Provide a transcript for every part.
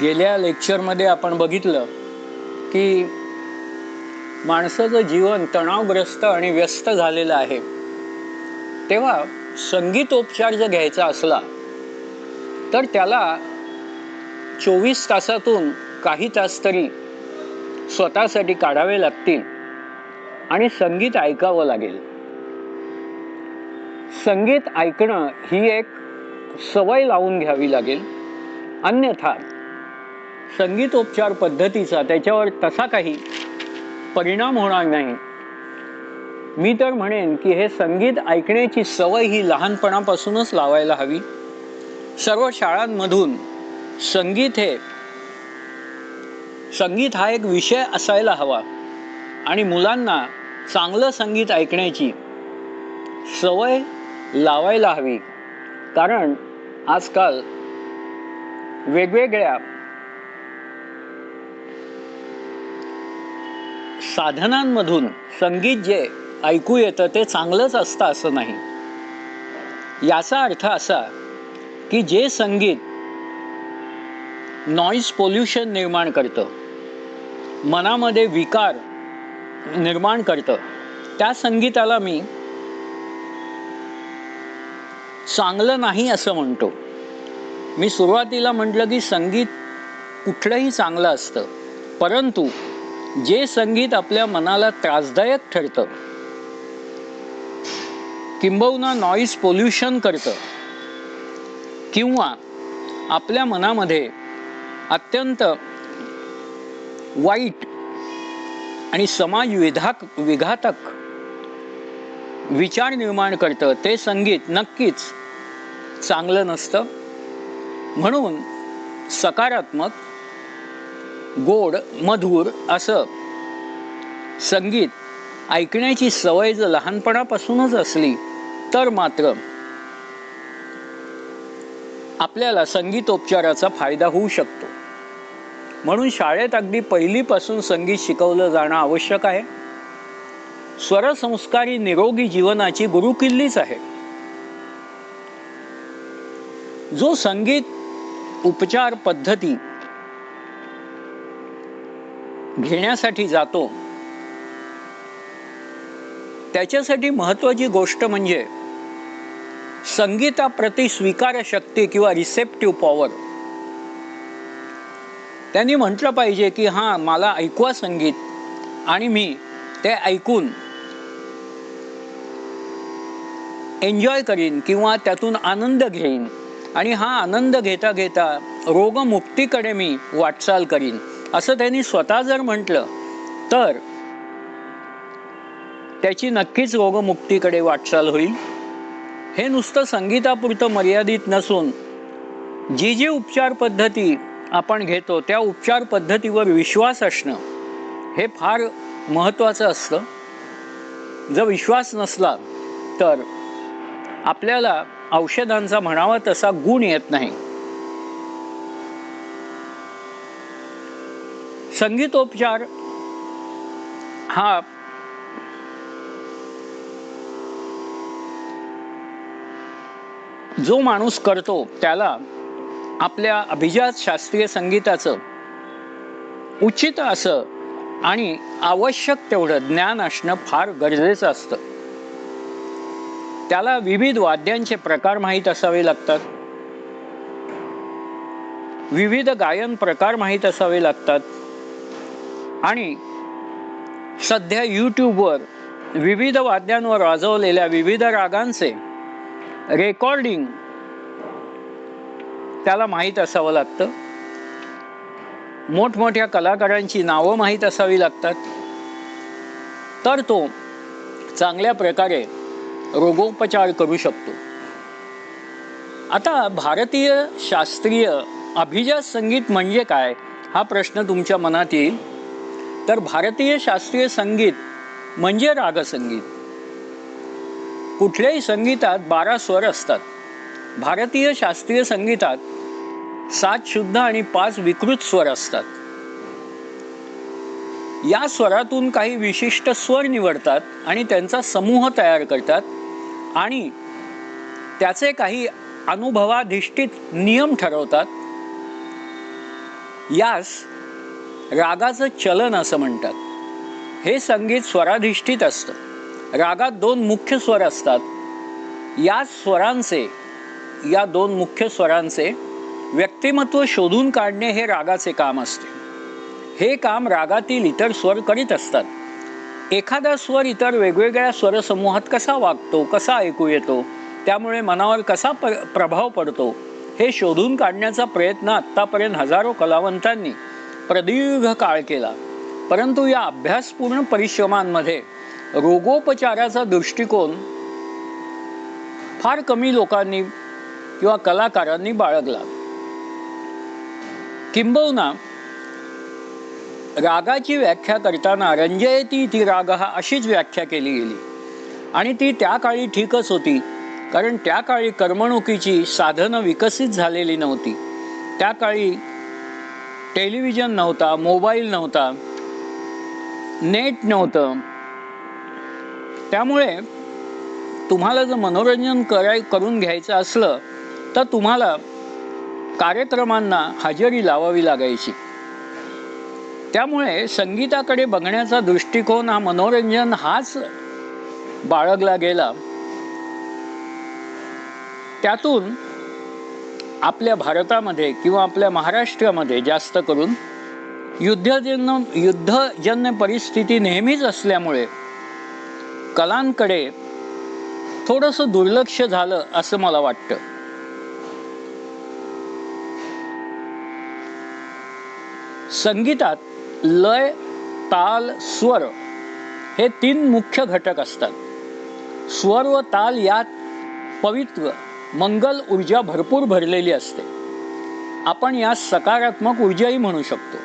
गेल्या लेक्चरमध्ये आपण बघितलं की माणसाचं जीवन तणावग्रस्त आणि व्यस्त झालेलं आहे. तेव्हा संगीतोपचार जर घ्यायचा असला तर त्याला चोवीस तासातून काही तास तरी स्वतःसाठी काढावे लागतील आणि संगीत ऐकावं लागेल. संगीत ऐकणं ही एक सवय लावून घ्यावी लागेल. अन्यथा संगीतोपचार पद्धतीचा त्याच्यावर तसा काही परिणाम होणार नाही. मी तर म्हणेन की हे संगीत ऐकण्याची सवय ही लहानपणापासूनच लावायला हवी. सर्व शाळांमधून संगीत हे संगीत हा एक विषय असायला हवा. आणि मुलांना चांगलं संगीत ऐकण्याची सवय लावायला हवी. कारण आजकाल वेगवेगळ्या साधनांमधून संगीत जे ऐकू येतं ते चांगलंच असतं असं नाही. याचा अर्थ असा की जे संगीत नॉईज पोल्युशन निर्माण करतं मनामध्ये विकार निर्माण करतं त्या संगीताला मी चांगलं नाही असं म्हणतो. मी सुरुवातीला म्हटलं की संगीत कुठलंही चांगलं असतं परंतु जे संगीत आपल्या मनाला त्रासदायक ठरतं. किंबहुना नॉईज पोल्युशन करतं. किंवा आपल्या मनामध्ये अत्यंत वाईट आणि समाज विधाक विघातक विचार निर्माण करतं. ते संगीत नक्कीच चांगलं नसतं. म्हणून सकारात्मक गोड मधुर असं संगीत ऐकण्याची सवय जर लहानपणापासूनच असली तर मात्र आपल्याला संगीतोपचाराचा फायदा होऊ शकतो. म्हणून शाळेत अगदी पहिलीपासून संगीत शिकवलं जाणं आवश्यक आहे. स्वरसंस्कारी निरोगी जीवनाची गुरुकिल्लीच आहे. जो संगीत उपचार पद्धती घेण्यासाठी जातो. त्याच्यासाठी महत्त्वाची गोष्ट म्हणजे संगीताप्रती स्वीकार शक्ती किंवा रिसेप्टिव्ह पॉवर त्यांनी म्हटलं पाहिजे की हां मला ऐकवा संगीत आणि मी ते ऐकून एन्जॉय करीन किंवा त्यातून आनंद घेईन आणि हा आनंद घेता घेता रोगमुक्तीकडे मी वाटचाल करीन. असं त्यांनी स्वतः जर म्हटलं तर त्याची नक्कीच रोगमुक्तीकडे वाटचाल होईल. हे नुसतं संगीतापुरतं मर्यादित नसून जी जी उपचार पद्धती आपण घेतो त्या उपचार पद्धतीवर विश्वास असणं हे फार महत्त्वाचं असतं. जर विश्वास नसला तर आपल्याला औषधांचा म्हणावा तसा गुण येत नाही. संगीतोपचार हा जो माणूस करतो त्याला आपल्या अभिजात शास्त्रीय संगीताचं उचित असं आणि आवश्यक तेवढं ज्ञान असणं फार गरजेचं असतं. त्याला विविध वाद्यांचे प्रकार माहीत असावे लागतात. विविध गायन प्रकार माहीत असावे लागतात. आणि सध्या यूट्यूबवर विविध वाद्यांवर वाजवलेल्या विविध रागांचे रेकॉर्डिंग त्याला माहीत असावं लागतं. मोठमोठ्या कलाकारांची नावं माहीत असावी लागतात. तर तो चांगल्या प्रकारे रोगोपचार करू शकतो. आता भारतीय शास्त्रीय अभिजात संगीत म्हणजे काय? हा प्रश्न तुमच्या मनात येईल. तर भारतीय शास्त्रीय संगीत म्हणजे रागसंगीत. कुठल्याही संगीतात बारा स्वर असतात. भारतीय शास्त्रीय संगीतात सात शुद्ध आणि पाच विकृत स्वर असतात. या स्वरातून काही विशिष्ट स्वर निवडतात आणि त्यांचा समूह तयार करतात आणि त्याचे काही अनुभवाधिष्ठित नियम ठरवतात. यास रागाचं चलन असं म्हणतात. हे संगीत स्वराधिष्ठित असतं. रागात दोन मुख्य स्वर असतात. या स्वरांचे या दोन मुख्य स्वरांचे व्यक्तिमत्व शोधून काढणे हे रागाचे काम असते. हे काम रागातील इतर स्वर करीत असतात. एखादा स्वर इतर वेगवेगळ्या स्वरसमूहात कसा वागतो कसा ऐकू येतो त्यामुळे मनावर कसा प प्रभाव पडतो हे शोधून काढण्याचा प्रयत्न आत्तापर्यंत हजारो कलावंतांनी प्रदीर्घ काळ केला. परंतु या अभ्यासपूर्ण परिश्रमांमध्ये रोगोपचाराचा दृष्टिकोन फार कमी लोकांनी किंवा कलाकारांनी बाळगला. किंबहुना रागाची व्याख्या करताना रंजयती ती राग हा अशीच व्याख्या केली गेली. आणि ती त्या काळी ठीकच होती कारण त्या काळी करमणुकीची साधनं विकसित झालेली नव्हती. त्या काळी टेलिव्हिजन नव्हता मोबाईल नव्हता नेट नव्हतं. त्यामुळे तुम्हाला जर मनोरंजन कराय करून घ्यायचं असलं तर तुम्हाला कार्यक्रमांना हजेरी लावावी लागायची. त्यामुळे संगीताकडे बघण्याचा दृष्टिकोन हा मनोरंजन हाच बाळगला गेला. त्यातून आपल्या भारतामध्ये किंवा आपल्या महाराष्ट्रामध्ये जास्त करून युद्धजन्य युद्धजन्य परिस्थिती नेहमीच असल्यामुळे कलांकडे थोडंसं दुर्लक्ष झालं असं मला वाटतं. संगीतात लय ताल स्वर हे तीन मुख्य घटक असतात. स्वर व ताल यात पवित्र मंगल ऊर्जा भरपूर भरलेली असते. आपण यास सकारात्मक ऊर्जाही म्हणू शकतो.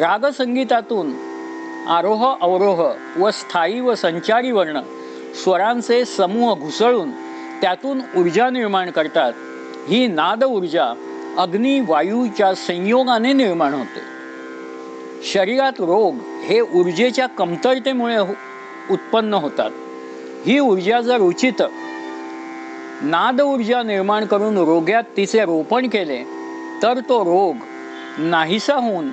रागसंगीतातून आरोह अवरोह व स्थायी व संचारी वर्ण स्वरांचे समूह घुसळून त्यातून ऊर्जा निर्माण करतात. ही नाद ऊर्जा अग्नी वायूच्या संयोगाने निर्माण होते. शरीरात रोग हे ऊर्जेच्या कमतरतेमुळे हो, उत्पन्न होतात. ही ऊर्जा जर उचित नाद ऊर्जा निर्माण करून रोग्यात तिचे रोपण केले तर तो रोग नाहीसा होऊन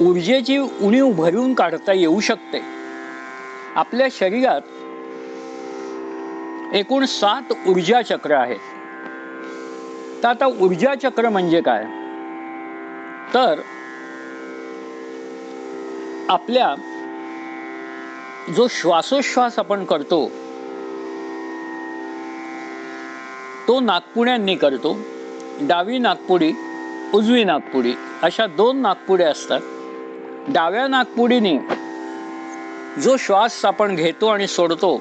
ऊर्जेची उणीव भरून काढता येऊ शकते. आपल्या शरीरात एकूण सात ऊर्जा चक्र आहेत. तर आता ऊर्जा चक्र म्हणजे काय? तर आपल्या जो श्वासोश्वास आपण करतो तो नागपुड्यांनी करतो. डावी नागपुडी उजवी नागपुडी अशा दोन नागपुड्या असतात. डाव्या नागपुडीने जो श्वास आपण घेतो आणि सोडतो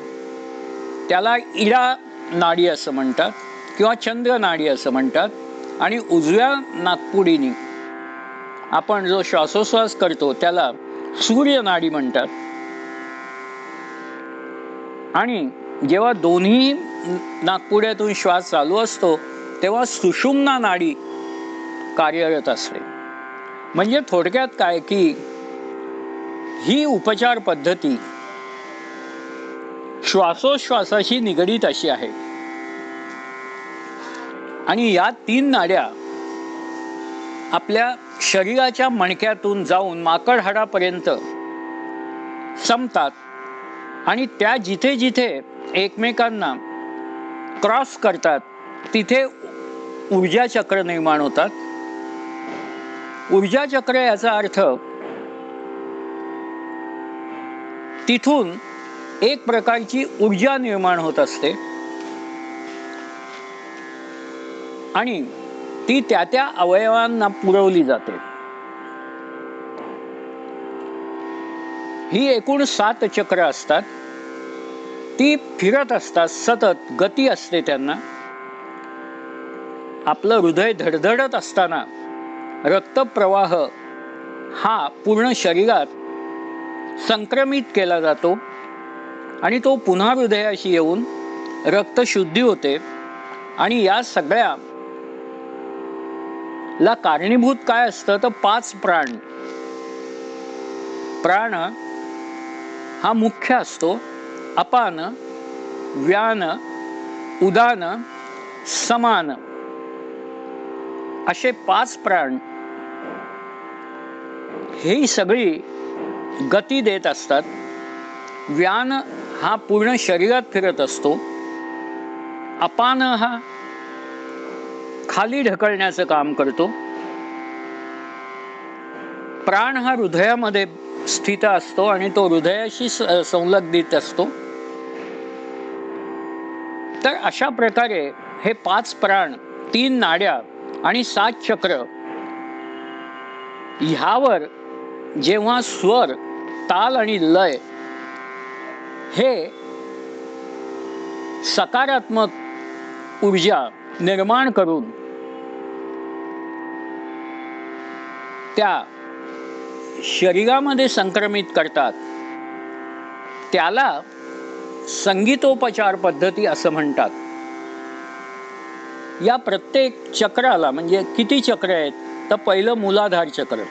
त्याला इडा नाडी असं म्हणतात किंवा चंद्र नाडी असं म्हणतात. आणि उजव्या नागपुडीने आपण जो श्वासोश्वास करतो त्याला सूर्य नाडी म्हणतात. आणि जेव्हा दोन्ही नागपुड्यातून श्वास चालू असतो तेव्हा सुषुम्ना नाडी कार्यरत असते. म्हणजे थोडक्यात काय की ही उपचार पद्धती श्वासोश्वासाशी निगडीत अशी आहे. आणि या तीन नाड्या आपल्या शरीराच्या मणक्यातून जाऊन माकड हाडापर्यंत संपतात. आणि त्या जिथे जिथे एकमेकांना क्रॉस करतात. तिथे ऊर्जा चक्र निर्माण होतात. ऊर्जा चक्र याचा अर्थ तिथून एक प्रकारची ऊर्जा निर्माण होत असते. आणि ती त्या त्या अवयवांना पुरवली जाते. ही एकूण सात चक्र असतात. ती फिरत असतात सतत गती असते त्यांना. आपलं हृदय धडधडत असताना रक्तप्रवाह हा पूर्ण शरीरात संक्रमित केला जातो आणि तो पुन्हा हृदयाशी येऊन रक्तशुद्धी होते आणि या सगळ्या ला कारणीभूत काय असतं तर पाच प्राण. प्राण हा मुख्य असतो. अपान व्यान उदान समान. असे पाच प्राण ही सगळी गती देत असतात. व्यान हा पूर्ण शरीरात फिरत असतो. अपान हा खाली ढकलण्याचं काम करतो. प्राण हा हृदयामध्ये स्थित असतो आणि तो हृदयाशी संलग्नित असतो. तर अशा प्रकारे हे पाच प्राण तीन नाड्या आणि सात चक्र ह्यावर जेव्हा स्वर ताल आणि लय हे सकारात्मक ऊर्जा निर्माण करून त्या शरीरामध्ये संक्रमित करतात त्याला संगीतोपचार पद्धती असं म्हणतात. या प्रत्येक चक्राला म्हणजे किती चक्र आहेत? तर पहिलं मुलाधार चक्र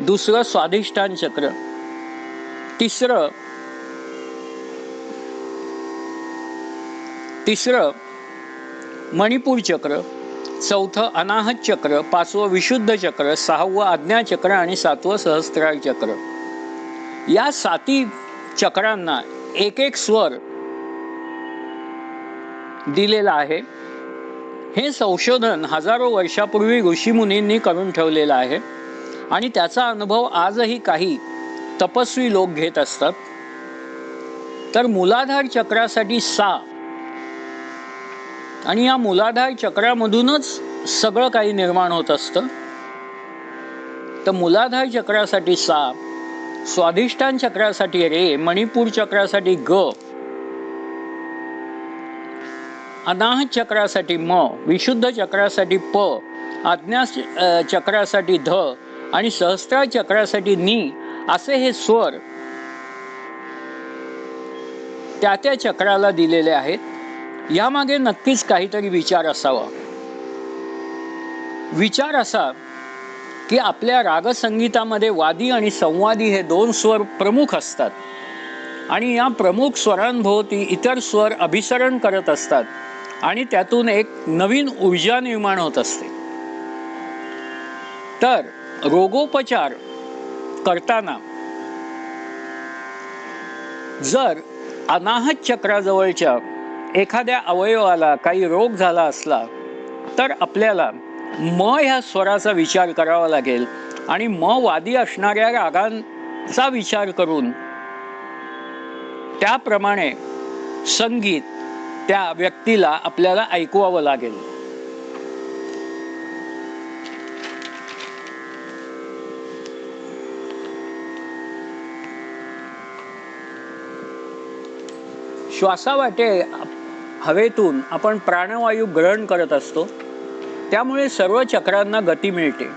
दुसरं स्वाधिष्ठान चक्र तिसरं तिसरं मणिपूर चक्र चौथं अनाहत चक्र पाचवं विशुद्ध चक्र सहावं आज्ञाचक्र आणि सातवं सहस्त्रार चक्र. या साती चक्रांना एक एक स्वर दिलेला आहे. हे संशोधन हजारो वर्षापूर्वी ऋषीमुनींनी करून ठेवलेलं आहे आणि त्याचा अनुभव आजही काही तपस्वी लोक घेत असतात. तर मुलाधार चक्रासाठी सा आणि या मुलाधार चक्रामधूनच सगळं काही निर्माण होत असतं. तर मुलाधार चक्रासाठी सा स्वाधिष्ठान चक्रासाठी रे मणिपूर चक्रासाठी ग. अनाह चक्रासाठी म विशुद्ध चक्रासाठी प आज्ञा चक्रासाठी ध आणि सहस्त्रार चक्रासाठी नी असे हे स्वर त्या त्या चक्राला दिलेले आहेत. यामागे नक्कीच काहीतरी विचार असावा. विचार असा की आपल्या रागसंगीतामध्ये वादी आणि संवादी हे दोन स्वर प्रमुख असतात. आणि या प्रमुख स्वरांभोवती इतर स्वर अभिसरण करत असतात आणि त्यातून एक नवीन ऊर्जा निर्माण होत असते. तर रोगोपचार करताना जर अनाहत चक्राजवळच्या एखाद्या अवयवाला काही रोग झाला असला तर आपल्याला म ह्या स्वराचा विचार करावा लागेल आणि म वादी असणाऱ्या रागांचा विचार करून त्याप्रमाणे संगीत त्या व्यक्तीला आपल्याला ऐकवावं लागेल. श्वासावाटे हवेतून आपण प्राणवायू ग्रहण करत असतो. त्यामुळे सर्व चक्रांना गती मिळते.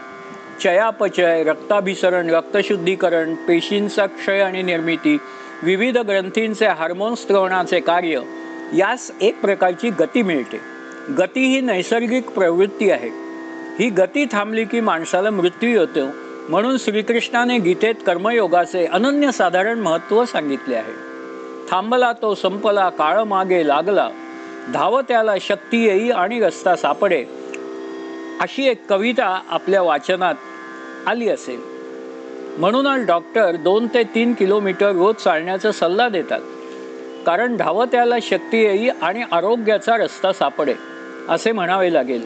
चयापचय रक्ताभिसरण रक्तशुद्धीकरण पेशींचा क्षय आणि निर्मिती विविध ग्रंथींचे हार्मोन स्त्रवणाचे कार्य यास एक प्रकारची गती मिळते. गती ही नैसर्गिक प्रवृत्ती आहे. ही गती थांबली की माणसाला मृत्यू येतो म्हणून श्रीकृष्णाने गीतेत कर्मयोगाचे अनन्यसाधारण महत्त्व सांगितले आहे. थांबला तो संपला काळ मागे लागला. धावत्याला शक्ती येई आणि रस्ता सापडे अशी एक कविता आपल्या वाचनात आली असेल. म्हणूनच डॉक्टर दोन ते तीन किलोमीटर रोज चालण्याचा सल्ला देतात. कारण धावत्याला शक्ती येई आणि आरोग्याचा रस्ता सापडे असे म्हणावे लागेल.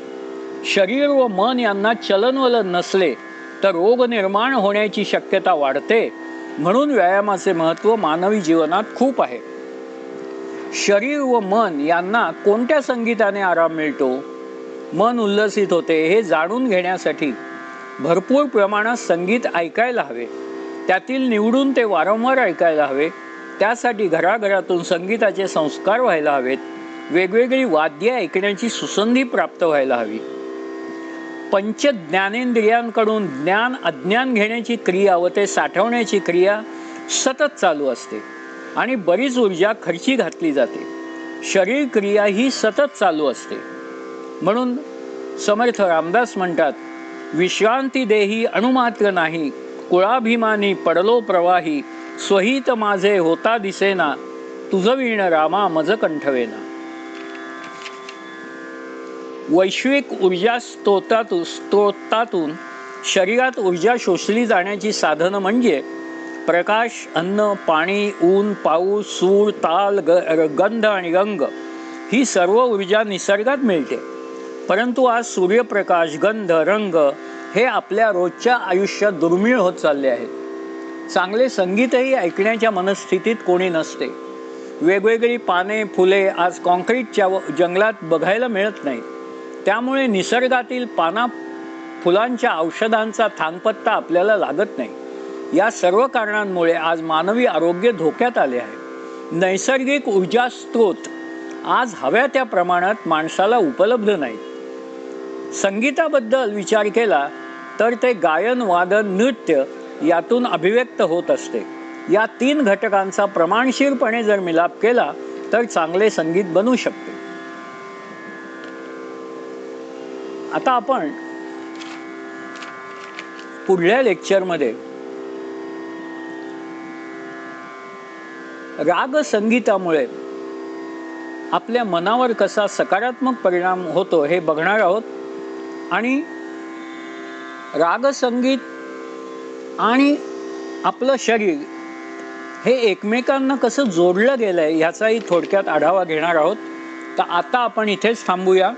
शरीर व मन यांना चलनवलन नसले तर रोग निर्माण होण्याची शक्यता वाढते म्हणून व्यायामाचे महत्त्व मानवी जीवनात खूप आहे. शरीर व मन यांना कोणत्या संगीताने आराम मिळतो? मन उल्लसित होते हे जाणून घेण्यासाठी भरपूर प्रमाणात संगीत ऐकायला हवे. त्यातील निवडून ते वारंवार ऐकायला हवे. त्यासाठी घराघरातून संगीताचे संस्कार व्हायला हवेत. वेगवेगळी वाद्ये ऐकण्याची सुसंधी प्राप्त व्हायला हवी. पंच ज्ञानेंद्रियांकडून ज्ञान अज्ञान घेण्याची क्रिया व ते साठवण्याची क्रिया सतत चालू असते आणि बरीच ऊर्जा खर्ची घातली जाते. शरीर क्रिया ही सतत चालू असते. म्हणून समर्थ रामदास म्हणतात विश्रांती देही अणुमात्र नाही कुळाभिमानी पडलो प्रवाही स्वहित माझे होता दिसेना तुझविण रामा मज कंठवेना. वैश्विक ऊर्जा स्तोत्रातून स्तोतातून शरीरात ऊर्जा शोषली जाण्याची साधनं म्हणजे प्रकाश अन्न पाणी ऊन पाऊस सूर ताल ग गंध आणि रंग ही सर्व ऊर्जा निसर्गात मिळते. परंतु आज सूर्यप्रकाश गंध रंग हे आपल्या रोजच्या आयुष्यात दुर्मिळ होत चालले आहेत. चांगले संगीतही ऐकण्याच्या मनस्थितीत कोणी नसते. वेगवेगळी पाने फुले आज कॉन्क्रीटच्या व- जंगलात बघायला मिळत नाही. त्यामुळे निसर्गातील पाना फुलांच्या औषधांचा थांगपत्ता आपल्याला लागत नाही. या सर्व कारणांमुळे आज मानवी आरोग्य धोक्यात आले आहे. नैसर्गिक ऊर्जा स्रोत आज हव्या त्या प्रमाणात माणसाला उपलब्ध नाहीत. संगीताबद्दल विचार केला तर ते गायन वादन नृत्य यातून अभिव्यक्त होत असते. या तीन घटकांचा प्रमाणशीरपणे जर मिलाप केला तर चांगले संगीत बनू शकते. आता आपण पुढल्या लेक्चरमध्ये राग संगीतामुळे आपल्या मनावर कसा सकारात्मक परिणाम होतो हे बघणार आहोत. आणि रागसंगीत आणि आपलं शरीर हे एकमेकांना कसं जोडलं गेलं आहे ह्याचाही थोडक्यात आढावा घेणार आहोत. तर आता आपण इथेच थांबूया.